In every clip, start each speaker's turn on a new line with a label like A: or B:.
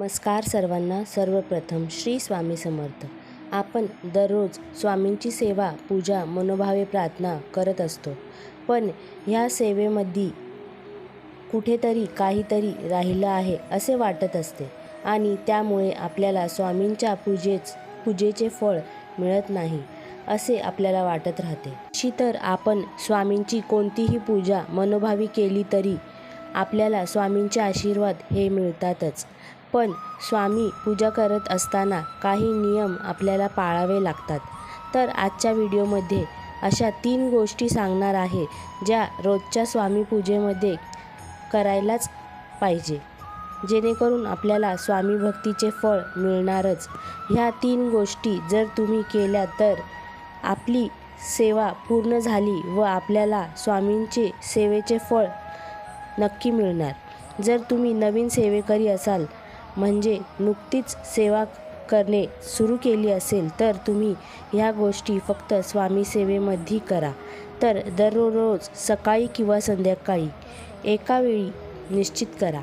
A: नमस्कार सर्वांना. सर्वप्रथम श्री स्वामी समर्थ. आपण दररोज स्वामींची सेवा पूजा मनोभावे प्रार्थना करत असतो. पण ह्या सेवेमध्ये कुठेतरी काहीतरी राहिलं आहे असे वाटत असते आणि त्यामुळे आपल्याला स्वामींच्या पूजेच पूजेचे फळ मिळत नाही असे आपल्याला वाटत राहते. अशी तर आपण स्वामींची कोणतीही पूजा मनोभावी केली तरी आपल्याला स्वामींचे आशीर्वाद हे मिळतातच. पण स्वामी पूजा करत असताना काही नियम आपल्याला पाळावे लागतात. तर आजच्या व्हिडिओमध्ये अशा तीन गोष्टी सांगणार आहे ज्या रोजच्या स्वामी पूजेमध्ये करायलाच पाहिजे. जेणेकरून आपल्याला स्वामी भक्तीचे फळ मिळणारच. ह्या तीन गोष्टी जर तुम्ही केल्या तर आपली सेवा पूर्ण झाली व आपल्याला स्वामींचे सेवेचे फळ नक्की मिळणार. जर तुम्ही नवीन सेवेकरी असाल म्हणजे नुकतीच सेवा करणे सुरू केली असेल तर तुम्ही ह्या गोष्टी फक्त स्वामी सेवेमध्ये करा. तर दररोज सकाळी किंवा संध्याकाळी एका वेळी निश्चित करा.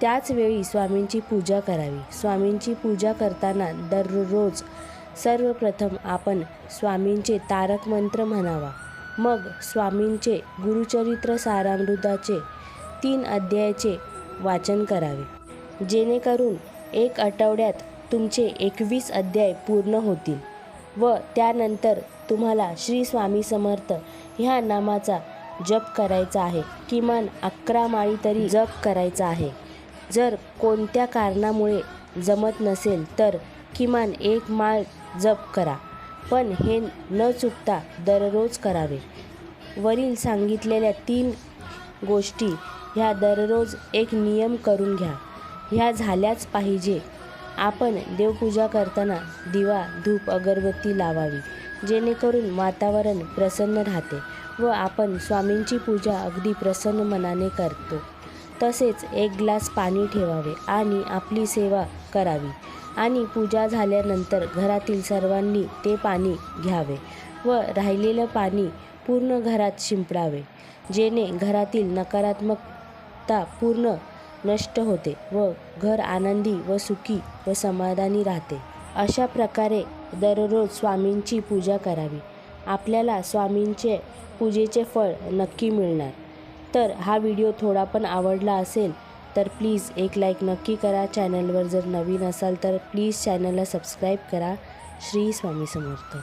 A: त्याच वेळी स्वामींची पूजा करावी. स्वामींची पूजा करताना दररोज सर्वप्रथम आपण स्वामींचे तारक मंत्र म्हणावा. मग स्वामींचे गुरुचरित्र सारामृताचे तीन अध्यायाचे वाचन करावे. जेणेकरून एक आठवड्यात तुमचे एकवीस अध्याय पूर्ण होतील व त्यानंतर तुम्हाला श्री स्वामी समर्थ ह्या नामाचा जप करायचा आहे. किमान अकरा माळी तरी जप करायचा आहे. जर कोणत्या कारणामुळे जमत नसेल तर किमान एक माळ जप करा. पण हे न चुकता दररोज करावे. वरील सांगितलेल्या तीन गोष्टी ह्या दररोज एक नियम करून घ्या. ह्या झाल्याच पाहिजे. आपण देवपूजा करताना दिवा धूप अगरबत्ती लावावी. जेणेकरून वातावरण प्रसन्न राहते व आपण स्वामींची पूजा अगदी प्रसन्न मनाने करतो. तसेच एक ग्लास पाणी ठेवावे आणि आपली सेवा करावी. आणि पूजा झाल्यानंतर घरातील सर्वांनी ते पाणी घ्यावे व राहिलेलं पाणी पूर्ण घरात शिंपडावे. जेणे घरातील नकारात्मकता पूर्ण नष्ट होते व घर आनंदी व सुखी व समाधानी राहते. अशा प्रकारे दररोज स्वामींची पूजा करावी. आपल्याला स्वामींचे पूजेचे फळ नक्की मिळणार. तर हा व्हिडिओ थोडा पण आवडला असेल तर प्लीज एक लाईक नक्की करा. चॅनलवर जर नवीन असाल तर प्लीज चॅनलला सबस्क्राईब करा. श्री स्वामी समर्थ.